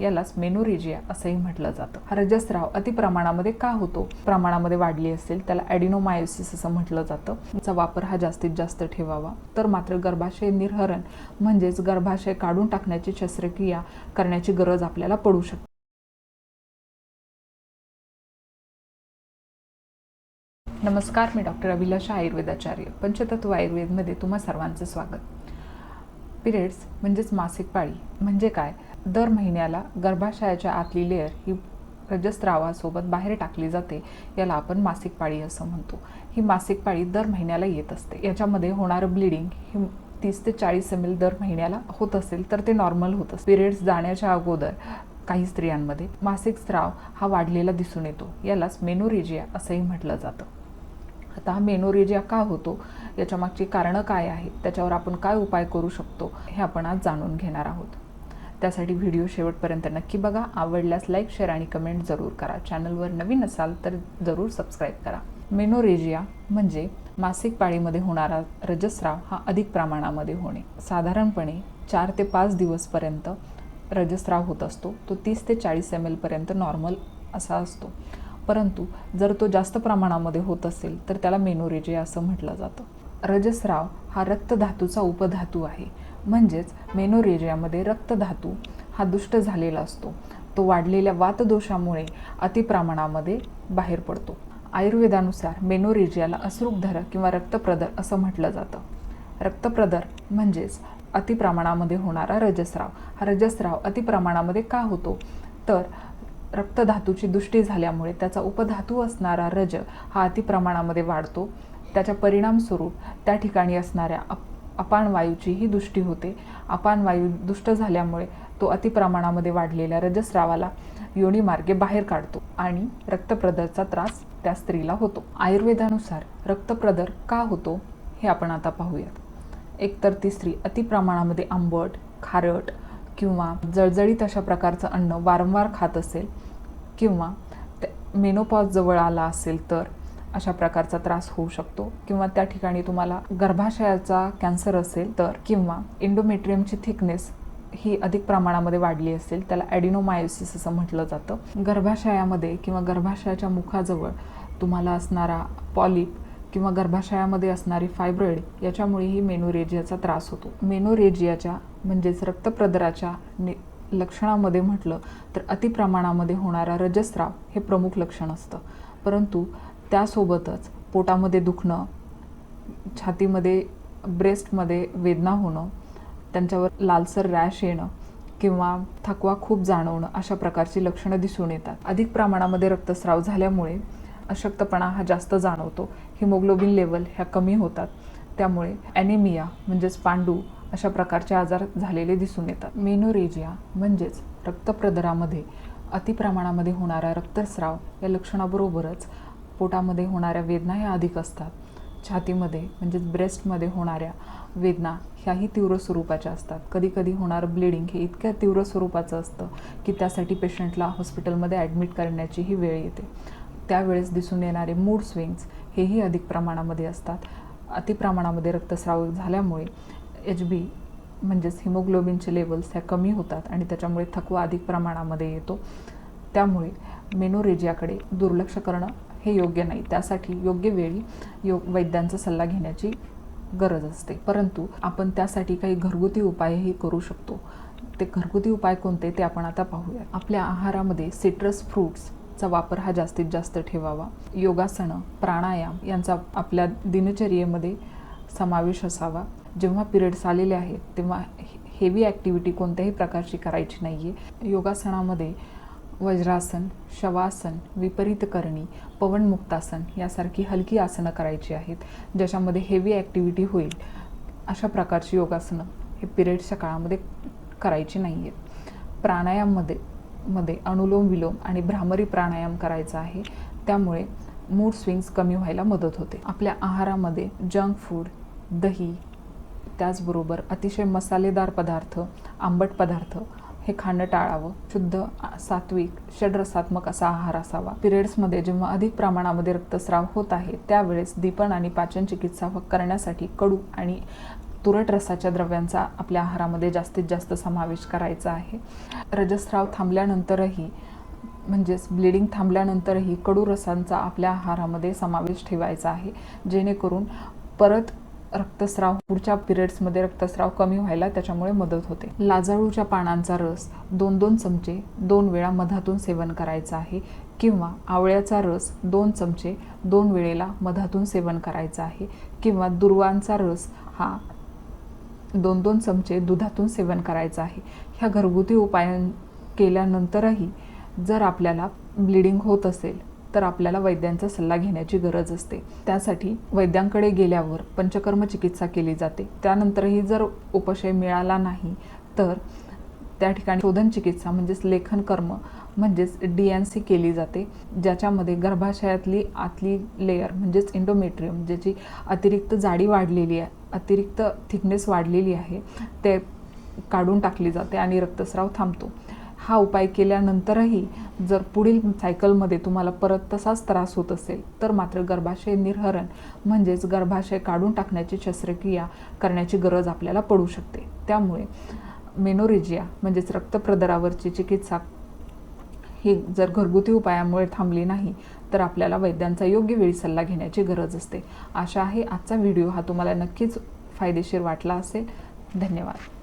यालाच मेनोरेजिया असंही म्हटलं जातं. हा रजस्राव अति प्रमाणामध्ये का होतो? प्रमाणामध्ये वाढली असेल त्याला ॲडिनोमायोसिस असं म्हटलं जातं. याचा वापर हा जास्तीत जास्त ठेवावा. तर मात्र गर्भाशय निर्हरण म्हणजेच गर्भाशय काढून टाकण्याची शस्त्रक्रिया करण्याची गरज आपल्याला पडू शकते. नमस्कार मी डॉक्टर अभिलाषा आयुर्वेदाचार्य. पंचतत्व आयुर्वेदमध्ये तुम्हा सर्वांचं स्वागत. पिरियड्स म्हणजेच मासिक पाळी म्हणजे काय? दर महिन्याला गर्भाशयाच्या आतली लेअर ही रजस्त्रावासोबत बाहेर टाकली जाते याला आपण मासिक पाळी असं म्हणतो. ही मासिक पाळी दर महिन्याला येत असते. याच्यामध्ये होणारं ब्लिडिंग ही तीस ते चाळीस एम एल दर महिन्याला होत असेल तर ते नॉर्मल होत असते. पिरियड्स जाण्याच्या अगोदर काही स्त्रियांमध्ये मासिक स्त्राव हा वाढलेला दिसून येतो. यालाच मेनोरेजिया असंही म्हटलं जातं. आता हा मेनोरेजिया का होतो? याच्या मागची कारणं काय आहेत? त्याच्यावर आपण काय उपाय करू शकतो? हे आपण आज जाणून घेणार आहोत. त्यासाठी व्हिडिओ शेवटपर्यंत नक्की बघा. आवडल्यास लाईक शेअर आणि कमेंट जरूर करा. चॅनलवर नवीन असाल तर जरूर सबस्क्राईब करा. मेनोरेजिया म्हणजे मासिक पाळीमध्ये होणारा रजस्राव हा अधिक प्रमाणामध्ये होणे. साधारणपणे चार ते पाच दिवसपर्यंत रजस्राव होत असतो. तो तीस ते चाळीस एम एलपर्यंत नॉर्मल असा असतो. परंतु जर तो जास्त प्रमाणामध्ये होत असेल तर त्याला मेनोरेजिया असं म्हटलं जातं. रजस्राव हा रक्तधातूचा उपधातू आहे. म्हणजेच मेनोरेजियामध्ये रक्तधातू हा दुष्ट झालेला असतो. तो वाढलेल्या वातदोषामुळे अतिप्रमाणामध्ये बाहेर पडतो. आयुर्वेदानुसार मेनोरेजियाला अश्रुकधर किंवा रक्तप्रदर असं म्हटलं जातं. रक्तप्रदर म्हणजेच अतिप्रमाणामध्ये होणारा रजस्राव. हा रजस्राव अतिप्रमाणामध्ये का होतो? तर रक्तधातूची दुष्टी झाल्यामुळे त्याचा उपधातू असणारा रज हा अतिप्रमाणामध्ये वाढतो. त्याच्या परिणामस्वरूप त्या ठिकाणी असणाऱ्या अप अपान वायूची ही दुष्टी होते. अपान वायू दुष्ट झाल्यामुळे तो अतिप्रमाणामध्ये वाढलेल्या रजस्रावाला योनीमार्गे बाहेर काढतो आणि रक्तप्रदरचा त्रास त्या स्त्रीला होतो. आयुर्वेदानुसार रक्तप्रदर का होतो हे आपण आता पाहूयात. एकतर ती स्त्री अतिप्रमाणामध्ये आंबट खारट किंवा जळजळीत अशा प्रकारचं अन्न वारंवार खात असेल किंवा मेनोपॉज जवळ आला असेल तर अशा प्रकारचा त्रास होऊ शकतो. किंवा त्या ठिकाणी तुम्हाला गर्भाशयाचा कॅन्सर असेल तर किंवा इंडोमेट्रियमची थिकनेस ही अधिक प्रमाणामध्ये वाढली असेल त्याला ॲडिनोमायोसिस असं म्हटलं जातं. गर्भाशयामध्ये किंवा गर्भाशयाच्या मुखाजवळ तुम्हाला असणारा पॉलिप किंवा गर्भाशयामध्ये असणारी फायब्रॉइड याच्यामुळेही मेनोरेजियाचा त्रास होतो. मेनोरेजियाच्या म्हणजेच रक्तप्रदराच्या नि लक्षणामध्ये म्हटलं तर अतिप्रमाणामध्ये होणारा रजस्राव हे प्रमुख लक्षण असतं. परंतु त्यासोबतच पोटामध्ये दुखणं छातीमध्ये ब्रेस्टमध्ये वेदना होणं त्यांच्यावर लालसर रॅश येणं किंवा थकवा खूप जाणवणं अशा प्रकारची लक्षणं दिसून येतात. अधिक प्रमाणामध्ये रक्तस्राव झाल्यामुळे अशक्तपणा हा जास्त जाणवतो. हिमोग्लोबिन लेवल ह्या कमी होतात. त्यामुळे ॲनेमिया म्हणजेच पांडू अशा प्रकारचे आजार झालेले दिसून येतात. मेनोरेजिया म्हणजेच रक्तप्रदरामध्ये अतिप्रमाणामध्ये होणारा रक्तस्राव या लक्षणाबरोबरच पोटामध्ये होणाऱ्या वेदना ह्या अधिक असतात. छातीमध्ये म्हणजेच ब्रेस्टमध्ये होणाऱ्या वेदना ह्याही तीव्र स्वरूपाच्या असतात. कधीकधी होणारं ब्लिडिंग हे इतक्या तीव्र स्वरूपाचं असतं की त्यासाठी पेशंटला हॉस्पिटलमध्ये ॲडमिट करण्याचीही वेळ येते. त्यावेळेस दिसून येणारे मूड स्विंग्स हेही अधिक प्रमाणामध्ये असतात. अतिप्रमाणामध्ये रक्तस्राव झाल्यामुळे एच बी म्हणजेच हिमोग्लोबिनचे लेवल्स ह्या कमी होतात आणि त्याच्यामुळे थकवा अधिक प्रमाणामध्ये येतो. त्यामुळे मेनोरेजियाकडे दुर्लक्ष करणं हे योग्य नाही. त्यासाठी योग्य वेळी योग वैद्यांचा सल्ला घेण्याची गरज असते. परंतु आपण त्यासाठी काही घरगुती उपायही करू शकतो. ते घरगुती उपाय कोणते ते आपण आता पाहूया आपल्या आहारामध्ये सिट्रस फ्रूट्सचा वापर हा जास्तीत जास्त ठेवावा. योगासनं प्राणायाम यांचा आपल्या दिनचर्येमध्ये समावेश असावा. जेव्हा पिरियड्स आलेले आहेत तेव्हा हेवी ॲक्टिव्हिटी कोणत्याही प्रकारची करायची नाही आहे योगासनामध्ये वज्रासन शवासन विपरीत करणी पवनमुक्तासन यासारखी हलकी आसनं करायची आहेत ज्याच्यामध्ये हेवी ॲक्टिव्हिटी होईल. अशा प्रकारची योगासनं हे पिरियड्सच्या काळामध्ये करायची नाही आहेत प्राणायाममध्ये मध्ये अनुलोम विलोम आणि भ्रामरी प्राणायाम करायचा आहे. त्यामुळे मूड स्विंग्स कमी व्हायला मदत होते. आपल्या आहारामध्ये जंक फूड दही त्याचबरोबर अतिशय मसालेदार पदार्थ आंबट पदार्थ हे खाणं टाळावं. शुद्ध सात्विक षड्रसात्मक असा आहार असावा. पिरियड्समध्ये जेव्हा अधिक प्रमाणामध्ये रक्तस्राव होत आहे त्यावेळेस दीपण आणि पाचन चिकित्सा करण्यासाठी कडू आणि तुरट रसाच्या द्रव्यांचा आपल्या आहारामध्ये जास्तीत जास्त समावेश करायचा आहे. रजस्राव थांबल्यानंतरही म्हणजेच ब्लिडिंग थांबल्यानंतरही कडू रसांचा आपल्या आहारामध्ये समावेश ठेवायचा आहे. जेणेकरून परत रक्तस्राव. पुढच्या पिरियड्समध्ये रक्तस्राव कमी व्हायला त्याच्यामुळे मदत होते. लाजाळूच्या पानांचा रस दोन दोन चमचे दोन वेळा मधातून सेवन करायचा आहे किंवा आवळ्याचा रस दोन चमचे दोन वेळेला मधातून सेवन करायचा आहे किंवा दुर्वांचा रस हा दोन दोन चमचे दुधातून सेवन करायचं आहे. ह्या घरगुती उपाय केल्यानंतरही जर आपल्याला ब्लिडिंग होत असेल तर आपल्याला वैद्यांचा सल्ला घेण्याची गरज असते. त्यासाठी वैद्यांकडे गेल्यावर पंचकर्म चिकित्सा केली जाते. त्यानंतरही जर उपशय मिळाला नाही तर त्या ठिकाणी शोधन चिकित्सा म्हणजेच लेखन कर्म म्हणजेच डी एन सी केली जाते ज्याच्यामध्ये गर्भाशयातली आतली लेयर म्हणजेच इंडोमेट्रियम ज्याची अतिरिक्त जाडी वाढलेली आहे अतिरिक्त थिकनेस वाढलेली आहे ते काढून टाकली जाते आणि रक्तस्राव थांबतो. हा उपाय केल्यानंतरही जर पुढील सायकलमध्ये तुम्हाला परत तसाच त्रास होत असेल तर मात्र गर्भाशय निर्हरण म्हणजेच गर्भाशय काढून टाकण्याची शस्त्रक्रिया करण्याची गरज आपल्याला पडू शकते. त्यामुळे मेनोरिजिया म्हणजेच रक्तप्रदरावरची चिकित्सा ही जर घरगुती उपायामुळे थांबली नाही तर आपल्याला वैद्यांचा योग्य वेळी सल्ला घेण्याची गरज असते. आशा आहे आजचा व्हिडिओ हा तुम्हाला नक्कीच फायदेशीर वाटला असेल. धन्यवाद.